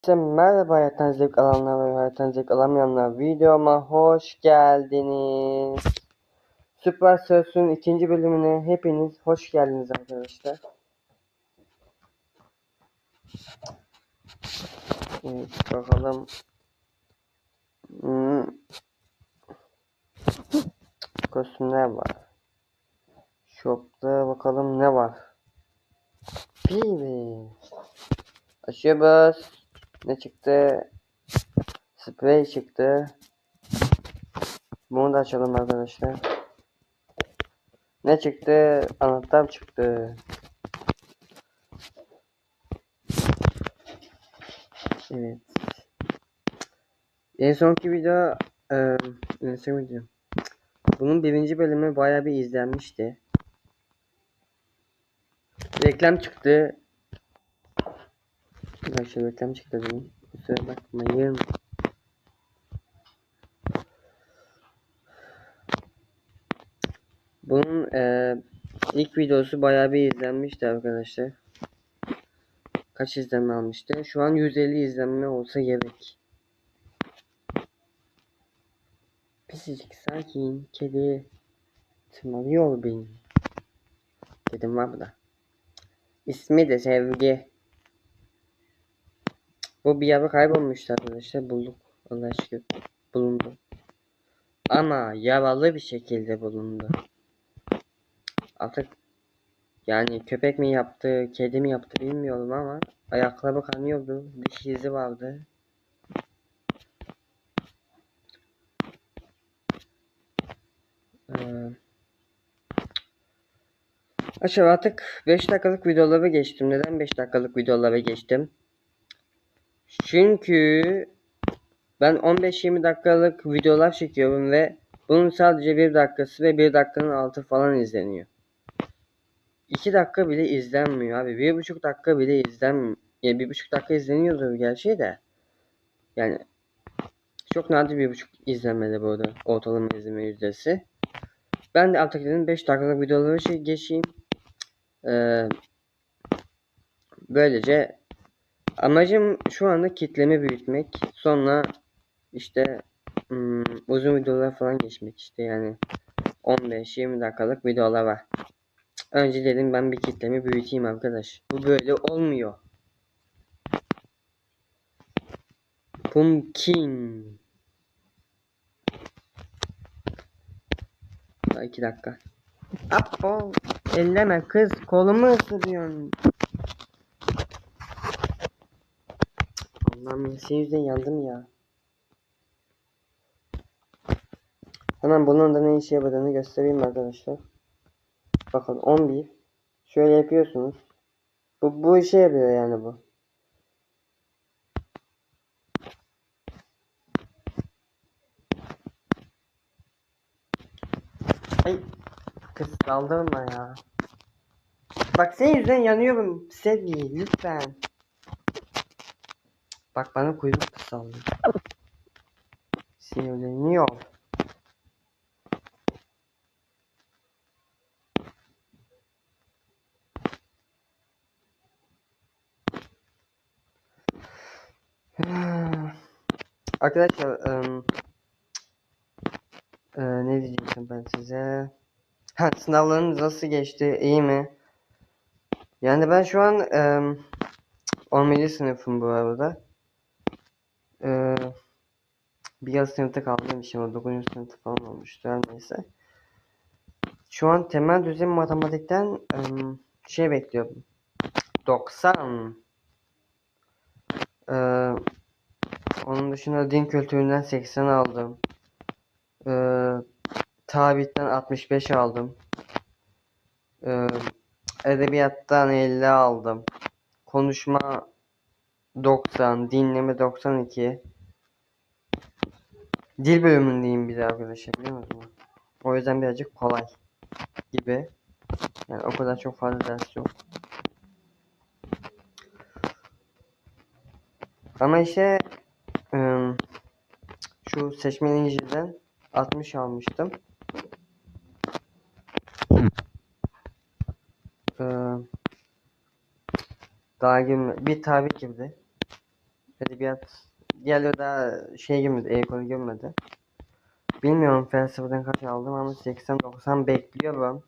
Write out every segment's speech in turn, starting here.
Herkese merhaba hayattan zevk alanlar ve hayattan zevk alamayanlar videoma hoş geldiniz. Süper Söz'ün ikinci bölümüne hepiniz hoş geldiniz arkadaşlar. Evet, bakalım. Hmm. Kostümler var. Shop'ta bakalım ne var. Pivi. Açıyoruz. Ne çıktı? Sprey çıktı. Bunu da açalım arkadaşlar. Ne çıktı? Anahtar çıktı. Evet. En sonki video en son video. Bunun birinci bölümü bayağı bir izlenmişti. Reklam çıktı. Arkadaşlar reklam çıktı benim. Kusura bakmayın. Bunun eee, ilk videosu bayağı bir izlenmişti arkadaşlar. Kaç izlenme almıştı? Şu an 150 izlenme olsa gerek. Pisicik sakin kedi tırmalıyor beni. Dedim var burada. İsmi de Sevgi. Bu bir yere kaybolmuştu arkadaşlar. Bulduk. Allah şükür. Bulundu. Ama yaralı bir şekilde bulundu. Artık yani köpek mi yaptı, kedi mi yaptı bilmiyorum ama ayakları kanıyordu. Diş izi vardı. Ee, Aşağı artık 5 dakikalık videolara geçtim. Neden 5 dakikalık videolara geçtim? Çünkü ben 15-20 dakikalık videolar çekiyorum ve bunun sadece 1 dakikası ve 1 dakikanın altı falan izleniyor. 2 dakika bile izlenmiyor abi. 1,5 dakika bile izlenmiyor. Yani 1,5 dakika izleniyordur gerçi de. Yani çok nadir 1,5 izlenmede bu arada ortalama izleme yüzdesi. Ben de artık dedim 5 dakikalık videoları geçeyim. Ee, böylece amacım şu anda kitlemi büyütmek. Sonra işte hmm, uzun videolar falan geçmek işte yani 15-20 dakikalık videolar var. Önce dedim ben bir kitlemi büyüteyim arkadaş. Bu böyle olmuyor. Pumpkin. Daha dakika. Apo. Elleme kız. Kolumu ısırıyorsun. Allah'ım senin yüzünden yandım ya. Hemen bunun da ne işe yaradığını göstereyim arkadaşlar. Bakın 11. Şöyle yapıyorsunuz. Bu, bu işe yarıyor yani bu. Ay kız kaldırma ya. Bak senin yüzünden yanıyorum sevgi lütfen. Bak bana kuyruk kısaldı. Sinirleniyor. Arkadaşlar ım, eee, ne diyecektim ben size? Ha, sınavlarınız nasıl geçti? İyi mi? Yani ben şu an ım, 11. sınıfım bu arada. Eee bir yıl sınıfta kaldığım için o 9. sınıfta falan olmuştu her neyse. Şu an temel düzey matematikten ım, şey bekliyorum. 90. Eee onun dışında din kültüründen 80 aldım. Ee, tarihten 65 aldım. Ee, edebiyattan 50 aldım. Konuşma 90, dinleme 92. Dil bölümündeyim bir de arkadaşlar biliyor musunuz? O yüzden birazcık kolay gibi. Yani o kadar çok fazla ders yok. Ama işte ım, şu seçmeli İngilizceden 60 almıştım. Ee, daha girme, bir tabi girdi. Edebiyat diğerleri daha şey girmedi, ekol girmedi. Bilmiyorum felsefeden kaç aldım ama 80-90 bekliyorum.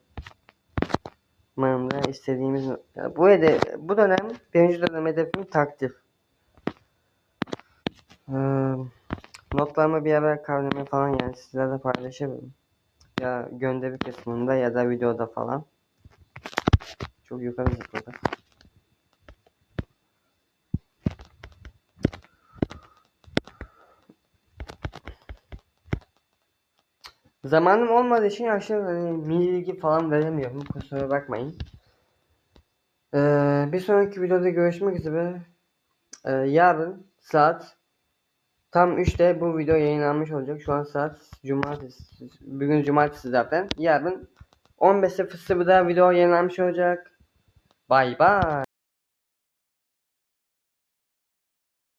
Umarım istediğimiz ya bu hede bu dönem birinci dönem hedefim takdir. Ee, notlarımı bir ara kavrama falan yani sizlerle paylaşırım. Ya gönderi kısmında ya da videoda falan. Çok yukarı zıpladı. Zamanım olmadığı için yaşlı hani bilgi falan veremiyorum. Kusura bakmayın. Ee, bir sonraki videoda görüşmek üzere. Ee, yarın saat tam 3'te bu video yayınlanmış olacak. Şu an saat cumartesi. Bugün cumartesi zaten. Yarın 15.00'da video yayınlanmış olacak. Bay bay.